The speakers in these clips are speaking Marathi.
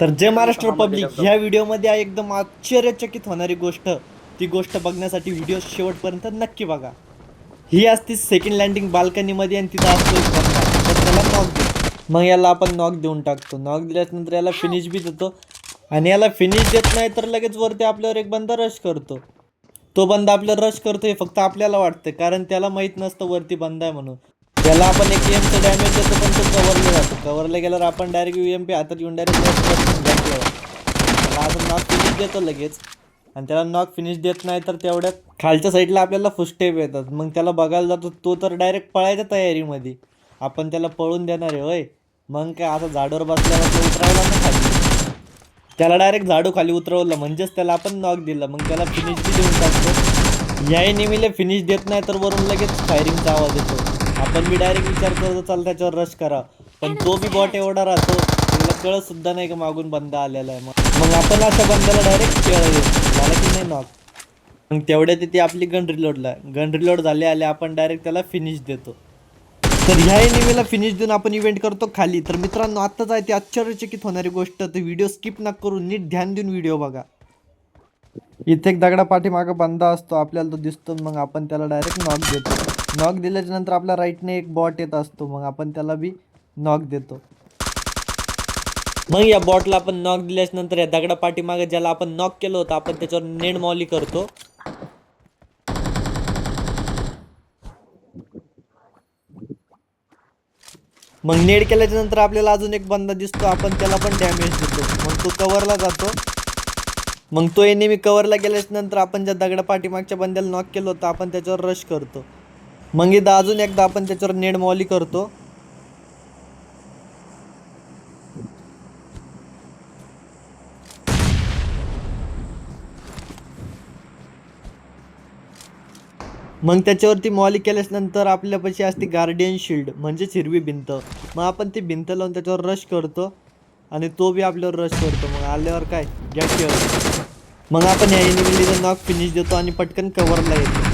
तर जय महाराष्ट्र पब्लिक ह्या व्हिडिओमध्ये एकदम आश्चर्यचकित होणारी गोष्ट ती गोष्ट बघण्यासाठी व्हिडिओ शेवटपर्यंत नक्की बघा. ही असती सेकंड लँडिंग बाल्कनीमध्ये आणि तिथं असतो त्याला नॉक देतो मग याला आपण नॉक देऊन टाकतो. नॉक दिल्यानंतर याला फिनिश बी देतो. आणि याला फिनिश देत नाही तर लगेच वरती आपल्यावर एक बंदा रश करतो. तो बंदा आपल्याला रश करतो हे फक्त आपल्याला वाटतं कारण त्याला माहीत नसतं वरती बंद आहे म्हणून. त्याला आपण एक एमचं डॅमेज देतो पण तो कवरला जातो. कवरला गेल्यावर आपण डायरेक्ट यू एम पी हातात येऊन डायरेक्ट त्याला आपण नॉक फिनिश देतो लगेच. आणि त्याला नॉक फिनिश देत नाही तर तेवढ्यात खालच्या साईडला आपल्याला फुस्टेप येतात. मग त्याला बघायला जातो तो तर डायरेक्ट पळायच्या तयारीमध्ये. आपण त्याला पळून देणार आहे होय. मग काय आता झाडावर बसल्यावर तो उतरावला ना खाली. त्याला डायरेक्ट झाडू खाली उतरवलं म्हणजेच त्याला आपण नॉक दिलं. मग त्याला फिनिश बी देऊन टाकतो. याही नेहमीला फिनिश देत नाही तर वरून लगेच फायरिंगचा आवाज येतो. आपण बी डायरेक्ट विचार करतो चाल त्याच्यावर रश करा. पण तो बी बॉट एवढा राहतो त्याला कळत सुद्धा नाही का मागून बंद आलेला आहे मग मग आपण अशा बंदाला डायरेक्ट खेळ झाला की नाही नॉक मग तेवढ्या तिथे आपली गन रिलोडला गन रिलोड झाले आले आपण डायरेक्ट त्याला फिनिश देतो. तर ह्या एनिमीला फिनिश देऊन आपण इव्हेंट करतो खाली. तर मित्रांनो आत्ताच आहे ती आश्चर्यचकित होणारी गोष्ट. तर व्हिडिओ स्किप न करून नीट ध्यान देऊन व्हिडिओ बघा. इथे एक दगडा पाठीमागं बंदा असतो आपल्याला तो दिसतो मग आपण त्याला डायरेक्ट नॉक देतो. नॉक दिल्याच्या नंतर आपल्या राईटने एक बॉट येत असतो. मग आपण त्याला बी नॉक देतो. मग या बॉटला आपण नॉक दिल्याच्या नंतर या दगडा पाठीमागे ज्याला आपण नॉक केलं होतं आपण त्याच्यावर नेड मॉली करतो. मग नेड केल्याच्यानंतर आपल्याला अजून एक बंदा दिसतो आपण त्याला पण डॅमेज देतो. मग तो कवरला जातो. मग तो एनिमी कवरला गेल्याच्यानंतर आपण ज्या दगडा पाठीमागच्या बंद्याला नॉक केलं होतं आपण त्याच्यावर रश करतो. मग एकदा अजून एकदा आपण त्याच्यावर नेडमॉली करतो. मग त्याच्यावरती मॉली केल्यानंतर आपल्यापाशी असते गार्डियन शिल्ड म्हणजेच हिरवी भिंत. मग आपण ती भिंत लावून त्याच्यावर रश करतो आणि तो बी आपल्यावर रश करतो. मग आल्यावर काय? गॅट मग आपण ह्या एनिमीला नॉक फिनिश देतो आणि पटकन कव्हरला येतो.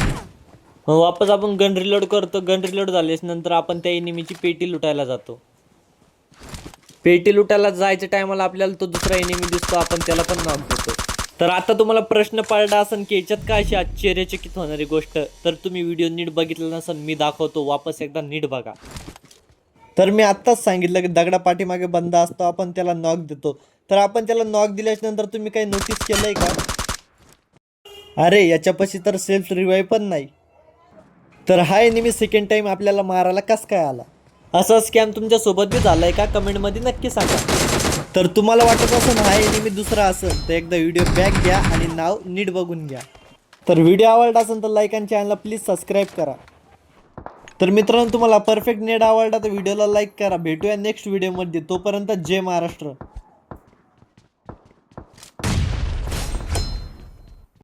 मग वापस आपण गन रिलोड करतो गन रिलोड झाल्यास नंतर आपण त्या एनिमीची पेटी लुटायला जातो. पेटी लुटायला जायच्या टायमाला आपल्याला तो दुसरा एनिमी दिसतो आपण त्याला पण नॉक देतो तर आता तुम्हाला प्रश्न पडला असेल की याच्यात काय अशी आश्चर्यचकित होणारी गोष्ट? तर तुम्ही व्हिडिओ नीट बघितला नसेल मी दाखवतो वापस एकदा नीट बघा. तर मी आत्ताच सांगितलं की दगडा पाठीमागे बंद असतो आपण त्याला नॉक देतो. तर आपण त्याला नॉक दिल्याच्या नंतर तुम्ही काही नोटीस केलंय का? अरे याच्यापाशी तर सेल्फ रिवाय पण नाही. तर हा एनिमी सेकंड टाइम आपल्याला मारायला कस काय आला? असा स्कॅम तुमच्यासोबत बी बी झालाय का? कमेंटमध्ये नक्की सांगा. तर तुम्हाला वाटत असेल हा एनिमी दुसरा असेल तर एकदा व्हिडिओ बॅक घ्या आणि नाव नीट बघून घ्या. तर व्हिडिओ आवडला असेल तर लाईक आणि चॅनलला प्लीज सबस्क्राईब करा. तर मित्रांनो तुम्हाला परफेक्ट नेट आवडला तर व्हिडिओला लाईक करा. भेटूया नेक्स्ट व्हिडिओमध्ये तोपर्यंत जय महाराष्ट्र.